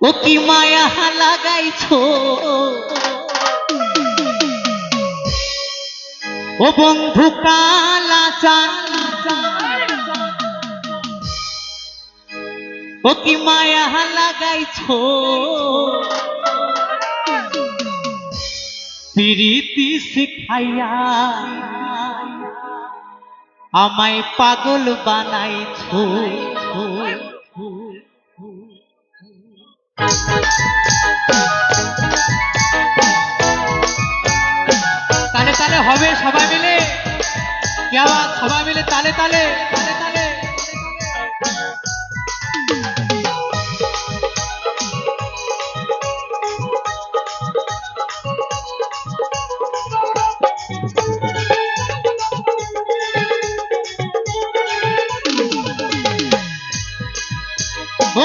ও কি মায়া লাগাইছো। ও বন্ধু কালা চান ও কি মায়া লাগাইছো। প্রীতি শিখাইয়া আমায় পাগল বানাইছো। তালে তালে হবে সবাই মিলে। কি আওয়াজ? সবাই মিলে তালে তালে।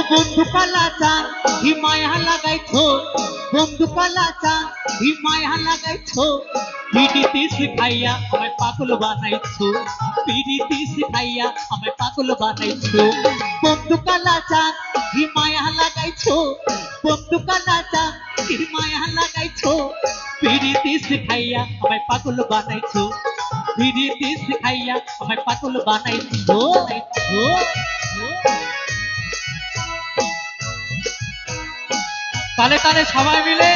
বন্ধু কালা চান হিমায়া লাগাইছো বন্ধু কালা চান হিমায়া লাগাইছো পিডিতি শিখাইয়া আমায় পাগল বানাইছো পিডিতি শিখাইয়া আমায় পাগল বানাইছো বন্ধু কালা চান হিমায়া লাগাইছো বন্ধু কালা চান হিমায়া লাগাইছো পিডিতি শিখাইয়া আমায় পাগল বানাইছো পিডিতি শিখাইয়া আমায় পাগল বানাইছো বানাইছো তালে তালে সবাই মিলে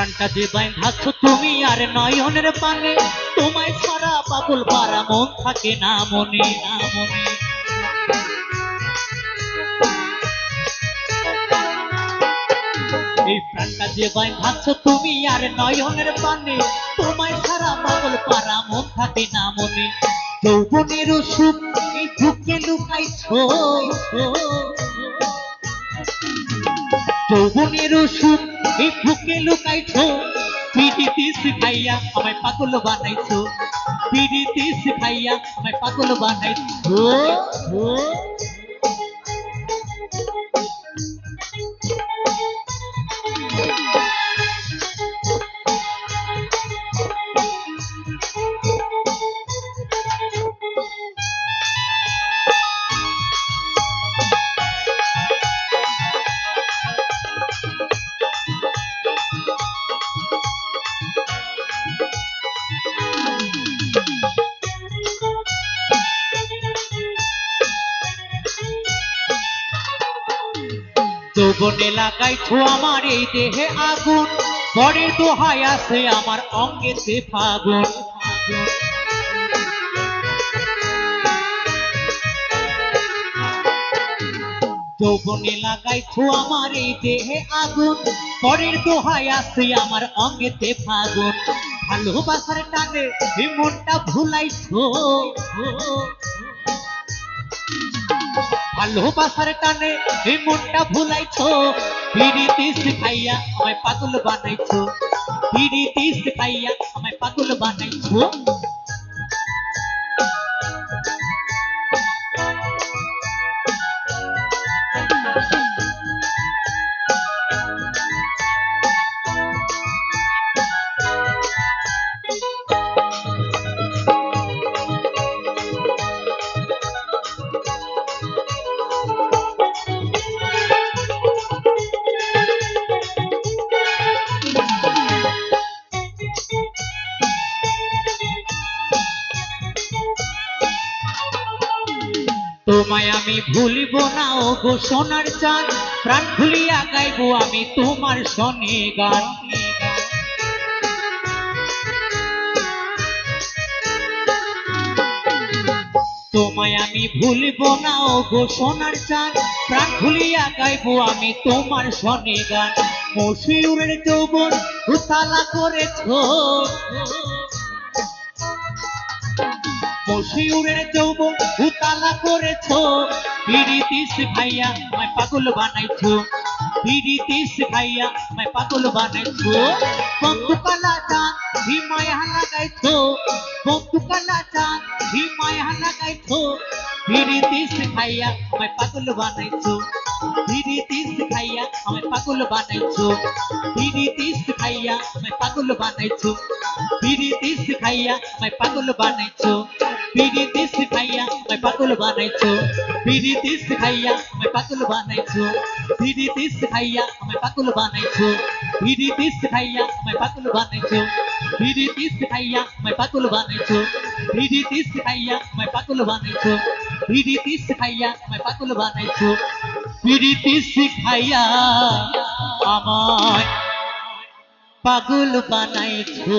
প্রাণটা যে বাইন্ধাচ্ছ তুমি আর নয়নের পানে। তোমায় সারা পাগল পারা মন থাকে না মনে না মনে। এই প্রাণটা যে বাইন্ধাচ্ছ তুমি আর নয়নের পানে। তোমায় সারা পাগল পারা মন থাকে না মনে। যৌবনের সুখ এই লুকাইছো যৌবনের সুখ, এই বুকে লুকাইছো। পিডিতি শিখাইয়া আমায় পাগল বানাইছো। পিডিতি শিখাইয়া আমায় পাগল বানাইছো। ও যৌবনে লাগাইছো আমার এই দেহে আগুন। পরে দোহাই আছে আমার অঙ্গেতে ফাগুন। যৌবনে লাগাইছো আমার এই দেহে আগুন। পরের আছে আমার অঙ্গেতে ফাগুন। ভালোবাসার টানে মনটা ভুলাইছো। ভালোবাসার টানে এই মনটা ভুলাইছো পিরিতি শিখাইয়া আমায় পাগল বানাইছো পিরিতি শিখাইয়া আমায় পাগল বানাইছো। তোমায় আমি ভুলিব না ও গো সোনার চাঁদ। প্রাণ ভুলিয়া গাইবো আমি তোমার শনি গান। তোমায় আমি ভুলিব না ও গো সোনার চাঁদ। প্রাণ ভুলিয়া গাইবো আমি তোমার শনি গান। মশিউরের যৌবন উতালা করেছ। মশিউরের যৌবন উতালা করেছ। পিরিতি শিখাইয়া আমায় পাগল বানাইছো। বিড়িতে শিখাইয়া আমায় পাগল বানাইছো। বন্ধু কালা চাঁদ হিমায়া লাগাইছো বন্ধু কালা চাঁদ হিমায়া লাগাইছো বিড়িতে শিখাইয়া আমায় পাগল বানাইছো। বিড়িতে শিখাইয়া আমায় পাগল বানাইছো। বিড়িতে শিখাইয়া আমায় পাগল বানাইছো। বিড়িতে শিখাইয়া আমায় পাগল বানাইছো। বিড়িতে শিখাইয়া মাই পাগল বানাইছো বিড়িতে শিখাইয়া মাই পাগল বানাইছো বিড়িতে শিখাইয়া মাই পাগল বানাইছো বিড়িতে শিখাইয়া মাই পাগল বানাইছো বিড়িতে শিখাইয়া মাই পাগল বানাইছো বিড়িতে শিখাইয়া মাই পাগল বানাইছো বিড়িতে শিখাইয়া মাই পাগল বানাইছো বিড়িতে শিখাইয়া আমায় পাগল বানাইছো